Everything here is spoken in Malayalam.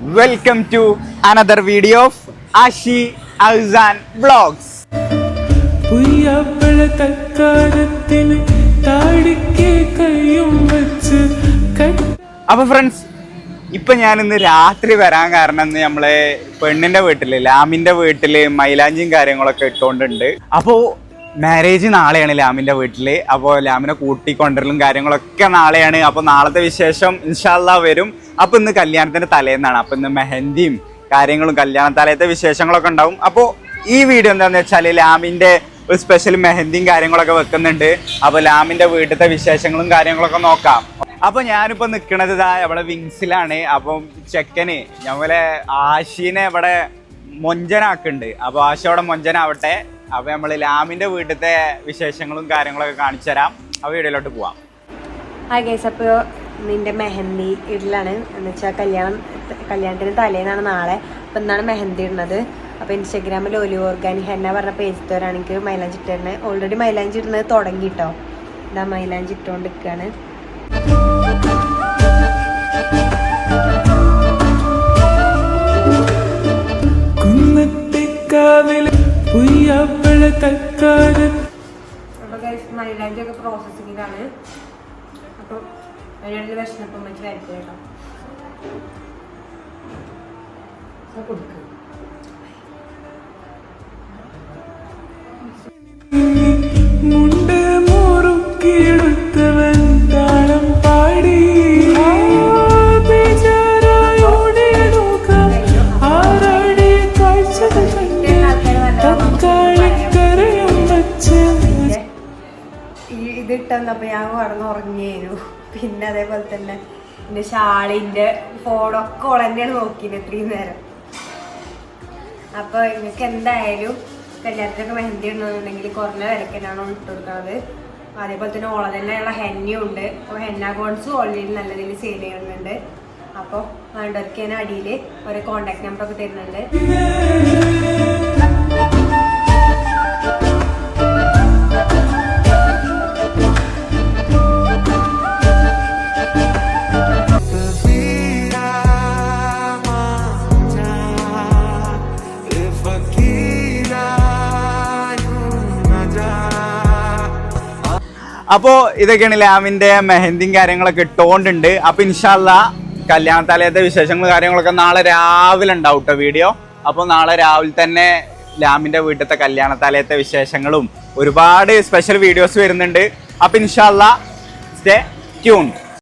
Welcome to another video of Ashi Alsan vlogs പുയ്യാപ്പഴ തക്കാരത്തിന് താടിക്ക് കയ്യും വെച്ച് കട്ട് അപ്പൊ ഫ്രണ്ട്സ് ഇപ്പൊ ഞാൻ ഇന്ന് രാത്രി വരാൻ കാരണം ഇന്ന് നമ്മളെ പെണ്ണിന്റെ വീട്ടിൽ ലാമിന്റെ വീട്ടിൽ മൈലാഞ്ചിയും കാര്യങ്ങളൊക്കെ ഇട്ടുകൊണ്ടുണ്ട് അപ്പോ മാരേജ് നാളെയാണ് ലാമിന്റെ വീട്ടിൽ അപ്പോൾ ലാമിനെ കൂട്ടിക്കൊണ്ടരലും കാര്യങ്ങളൊക്കെ നാളെയാണ്. അപ്പോൾ നാളത്തെ വിശേഷം ഇൻഷാല്ല വരും. അപ്പോൾ ഇന്ന് കല്യാണത്തിന്റെ തലേന്നാണ്. അപ്പോൾ ഇന്ന് മെഹന്തിയും കാര്യങ്ങളും കല്യാണ തലേത്തെ വിശേഷങ്ങളൊക്കെ ഉണ്ടാവും. അപ്പോൾ ഈ വീഡിയോ എന്താണെന്ന് വെച്ചാൽ ലാമിന്റെ ഒരു സ്പെഷ്യൽ മെഹന്തിയും കാര്യങ്ങളൊക്കെ വെക്കുന്നുണ്ട്. അപ്പോൾ ലാമിന്റെ വീട്ടിലത്തെ വിശേഷങ്ങളും കാര്യങ്ങളൊക്കെ നോക്കാം. അപ്പോൾ ഞാനിപ്പോൾ നിൽക്കുന്നത് ഇതാ ഇവിടെ വിങ്സിലാണ്. അപ്പം ചെക്കന് ഞമ്മളെ ആശീനെ ഇവിടെ മൊഞ്ചനാക്കുന്നുണ്ട്. അപ്പോൾ ആശ അവിടെ മൊഞ്ചനാവട്ടെ. അപ്പൊ നമ്മൾ ലാമിന്റെ വീട്ടിലത്തെ വിശേഷങ്ങളും കാര്യങ്ങളൊക്കെ കാണിച്ചു തരാം. ആ വീഡിയോയിലോട്ട് പോവാം. ഹായ് ഗൈസ് അപ്പോൾ നിന്റെ മെഹന്തി ഇടലാണ്. എന്ന് വെച്ചാൽ കല്യാണം കല്യാണത്തിന് തലേന്നാണ് നാളെ. അപ്പോൾ ഇന്നാണ് മെഹന്തി ഇടുന്നത്. അപ്പോൾ ഇൻസ്റ്റാഗ്രാമിൽ ഒലി ഓർഗാനിക് ഹെന്ന പറഞ്ഞ പേജിത്തോരാണെങ്കിൽ മൈലാഞ്ചി ഇട്ടിരുന്നത് ഓൾറെഡി മൈലാഞ്ചി ഇടുന്നത് തുടങ്ങി കേട്ടോ ഇതാ മൈലാഞ്ചി ഇട്ടുകൊണ്ട് നിൽക്കുകയാണ് മൈലാഞ്ചി ഒക്കെ പ്രോസസ്സിങ്ങിലാണ് അപ്പോൾ അതിനുള്ള വിഷമപ്പം വെച്ച് വരട്ടെ കേട്ടോ കൊടുക്കുക ഈ ഇത് ഇട്ടെന്നപ്പോ ഞാൻ കടന്ന് ഉറങ്ങിയേനു. പിന്നെ അതേപോലെ തന്നെ എന്റെ ഷാളിന്റെ ഫോണൊക്കെ ഉടനെയാണ് നോക്കിയത് ഇത്രയും നേരം. അപ്പൊ നിങ്ങൾക്ക് എന്തായാലും കല്യാണത്തിനൊക്കെ മെഹന്തി ഇടണമെന്നുണ്ടെങ്കിൽ കുറഞ്ഞ വിലക്ക് തന്നെയാണ് ഇട്ട് കൊടുക്കുന്നത് അതേപോലെ തന്നെ ഓള തന്നെയുള്ള ഹെന്നയും ഉണ്ട് അപ്പോൾ ഹെന്ന കോൺസും ഓൾറെഡി നല്ല രീതിയിൽ സെയിൽ ചെയ്യുന്നുണ്ട്. അപ്പോൾ വേണ്ടവർക്ക് ഞാൻ അടിയിൽ ഒരു കോണ്ടാക്ട് നമ്പർ ഒക്കെ തരുന്നുണ്ട്. അപ്പോ ഇതൊക്കെയാണ് ലാമിന്റെ മെഹന്തിയും കാര്യങ്ങളൊക്കെ ഇട്ടുകൊണ്ടുണ്ട് അപ്പൊ ഇൻഷാല്ല കല്യാണ തലേത്തെ വിശേഷങ്ങൾ കാര്യങ്ങളൊക്കെ നാളെ രാവിലെ ഉണ്ടാവും വീഡിയോ. അപ്പോൾ നാളെ രാവിലെ തന്നെ ലാമിന്റെ വീട്ടിലത്തെ കല്യാണ തലേത്തെ വിശേഷങ്ങളും ഒരുപാട് സ്പെഷ്യൽ വീഡിയോസ് വരുന്നുണ്ട്. അപ്പൊ ഇൻഷാല്ല സ്റ്റേ ട്യൂൺ